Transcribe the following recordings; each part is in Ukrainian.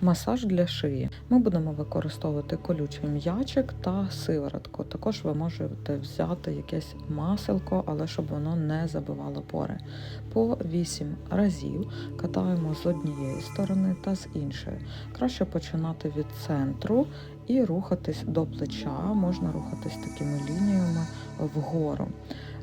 Масаж для шиї. Ми будемо використовувати колючий м'ячик та сиворотку. Також ви можете взяти якесь маселко, але щоб воно не забивало пори. По 8 разів катаємо з однієї сторони та з іншої. Краще починати від центру і рухатись до плеча. Можна рухатись такими лініями вгору.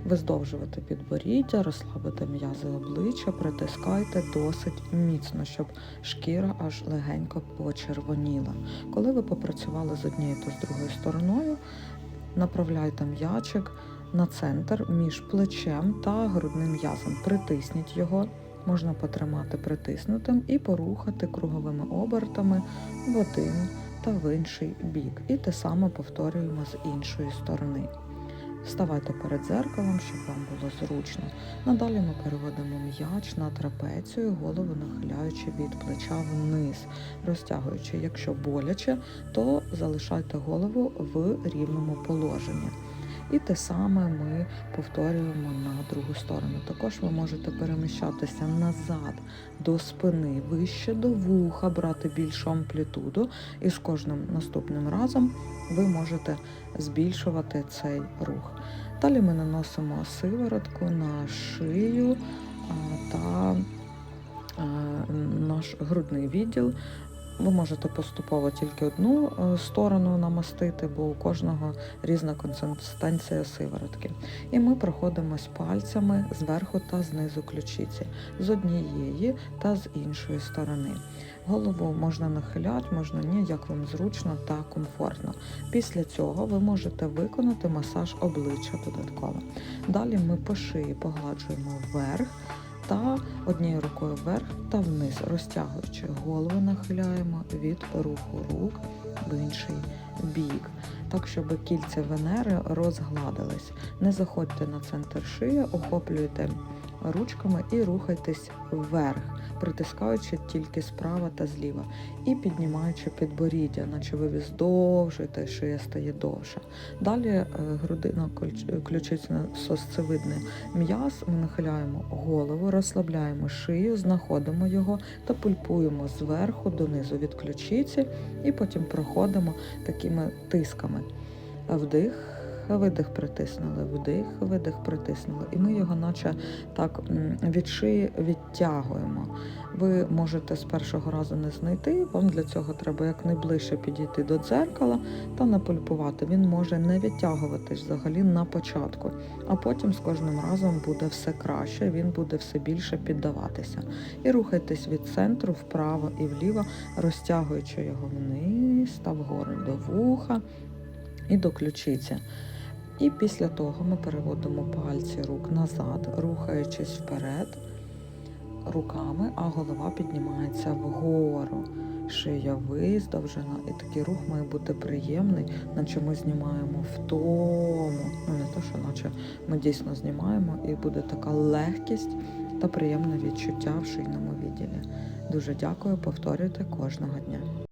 Виздовжувати підборіддя, розслабити м'язи обличчя, притискайте досить міцно, щоб шкіра аж легенько почервоніла. Коли ви попрацювали з однією та з другою стороною, направляйте м'ячик на центр між плечем та грудним м'язом. Притисніть його, можна потримати притиснутим і порухати круговими обертами в один та в інший бік. І те саме повторюємо з іншої сторони. Вставайте перед зеркалом, щоб вам було зручно. Надалі ми переводимо м'яч на трапецію, голову нахиляючи від плеча вниз, розтягуючи. Якщо боляче, то залишайте голову в рівному положенні. І те саме ми повторюємо на другу сторону. Також ви можете переміщатися назад до спини, вище до вуха, брати більшу амплітуду, і з кожним наступним разом ви можете збільшувати цей рух. Далі ми наносимо сиворотку на шию та наш грудний відділ. Ви можете поступово тільки одну е, сторону намастити, бо у кожного різна консистенція сиворотки. І ми проходимось пальцями зверху та знизу ключиці, з однієї та з іншої сторони. Голову можна нахиляти, можна ні, як вам зручно та комфортно. Після цього ви можете виконати масаж обличчя додатково. Далі ми по шиї погладжуємо вверх та однією рукою вверх та вниз, розтягуючи голову, нахиляємо від руху рук в інший бік, так щоб кільця Венери розгладились. Не заходьте на центр шиї, охоплюйте ручками і рухайтесь вверх, притискаючи тільки справа та зліва, і піднімаючи підборіддя, наче ви здовжуєте, шия стає довша. Далі е, грудина ключиця сосцевидний м'яз, ми нахиляємо голову, розслабляємо шию, знаходимо його та пульпуємо зверху донизу від ключиці, і потім проходимо такими тисками. Вдих. Видих притиснули, вдих, видих притиснули. І ми його, наче так від шиї відтягуємо. Ви можете з першого разу не знайти, вам для цього треба якнайближче підійти до дзеркала та напульпувати. Він може не відтягуватись взагалі на початку, а потім з кожним разом буде все краще, він буде все більше піддаватися. І рухайтесь від центру вправо і вліво, розтягуючи його вниз та вгору до вуха і до ключиці. І після того ми переводимо пальці рук назад, рухаючись вперед руками, а голова піднімається вгору. Шия виздовжена, і такий рух має бути приємний, наче ми знімаємо втому. Ну, не то, що наче ми дійсно знімаємо, і буде така легкість та приємне відчуття в шийному відділі. Дуже дякую, повторюйте кожного дня.